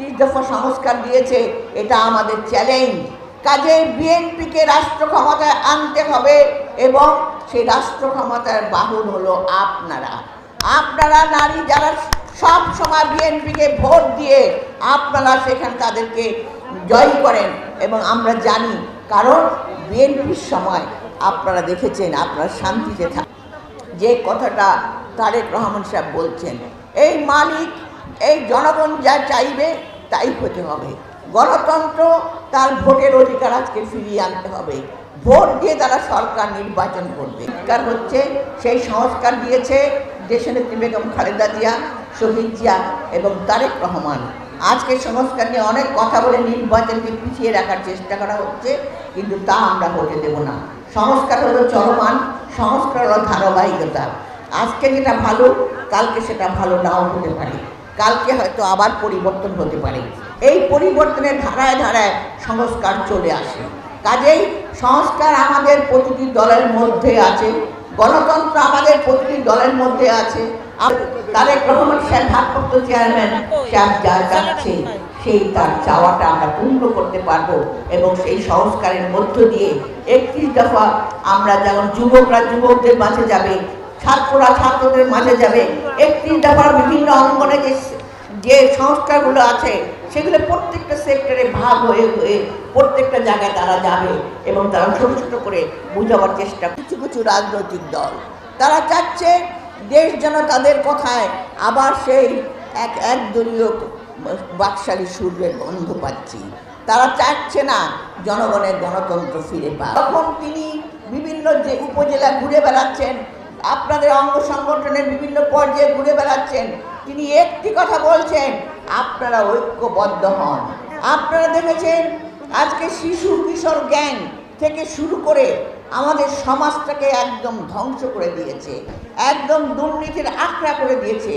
একত্রিশ দফা সংস্কার দিয়েছে, এটা আমাদের চ্যালেঞ্জ কাজে বিএনপিকে রাষ্ট্র ক্ষমতায় আনতে হবে এবং সেই রাষ্ট্র ক্ষমতার বাহন হলো আপনারা। আপনারা নারী যারা সব সময় বিএনপিকে ভোট দিয়ে আপনারা সেখানে তাদেরকে জয় করেন এবং আমরা জানি, কারণ বিএনপির সময় আপনারা দেখেছেন, আপনারা শান্তিতে থাক যে কথাটা তারেক রহমান সাহেব বলছেন, এই মালিক, এই জনগণ যা চাইবে তাই হতে হবে। গণতন্ত্র তার ভোটের অধিকার আজকে ফিরিয়ে আনতে হবে। ভোট দিয়ে তারা সরকার নির্বাচন করবে। কার হচ্ছে সেই সংস্কার দিয়েছে দেশের দেশনেত্রী বেগম খালেদা জিয়া, শহীদ জিয়া এবং তারেক রহমান। আজকে সংস্কার নিয়ে অনেক কথা বলে নির্বাচনকে পিছিয়ে রাখার চেষ্টা করা হচ্ছে, কিন্তু তা আমরা হতে দেব না। সংস্কার হলো চলমান, সংস্কার হলো ধারাবাহিকতা। আজকে যেটা ভালো, কালকে সেটা ভালো নাও হতে পারে। কালকে হয়তো আবার পরিবর্তন হতে পারে। এই পরিবর্তনের ধারায় ধারায় সংস্কার চলে আসে। কাজেই সংস্কার আমাদের প্রতিটি দলের মধ্যে আছে, গণতন্ত্র আমাদের প্রতিটি দলের মধ্যে আছে। তারেক রহমান সাহেব ভারপ্রাপ্ত চেয়ারম্যান সাহেব যা চাচ্ছে সেই তার চাওয়াটা আমরা পূর্ণ করতে পারব এবং সেই সংস্কারের মধ্য দিয়ে একত্রিশ দফা আমরা যেমন যুবকরা যুবকদের মাঝে যাবে, ছাত্ররা ছাত্রদের মাঝে যাবে, একত্রিশ দফার অঙ্গনে যে যে সংস্কারগুলো আছে, সেগুলো প্রত্যেকটা সেক্টরে ভাগ হয়ে হয়ে প্রত্যেকটা জায়গায় তারা যাবে এবং তারা ছোটো ছোটো করে বুঝাবার চেষ্টা কিছু কিছু রাজনৈতিক দল, তারা চাচ্ছে দেশ যেন তাদের কথায় আবার সেই এক, একদলীয় বাকশালী সূর্যের গন্ধ পাচ্ছি। তারা চাচ্ছে না জনগণের গণতন্ত্র ফিরে পায় তখন তিনি বিভিন্ন যে উপজেলা ঘুরে বেড়াচ্ছেন, আপনাদের অঙ্গ সংগঠনের বিভিন্ন পর্যায়ে ঘুরে বেড়াচ্ছেন তিনি একটি কথা বলছেন, আপনারা ঐক্যবদ্ধ হন। আপনারা দেখেছেন, আজকে শিশু কিশোর জ্ঞান থেকে শুরু করে আমাদের সমাজটাকে একদম ধ্বংস করে দিয়েছে, একদম দুর্নীতির আখড়া করে দিয়েছে।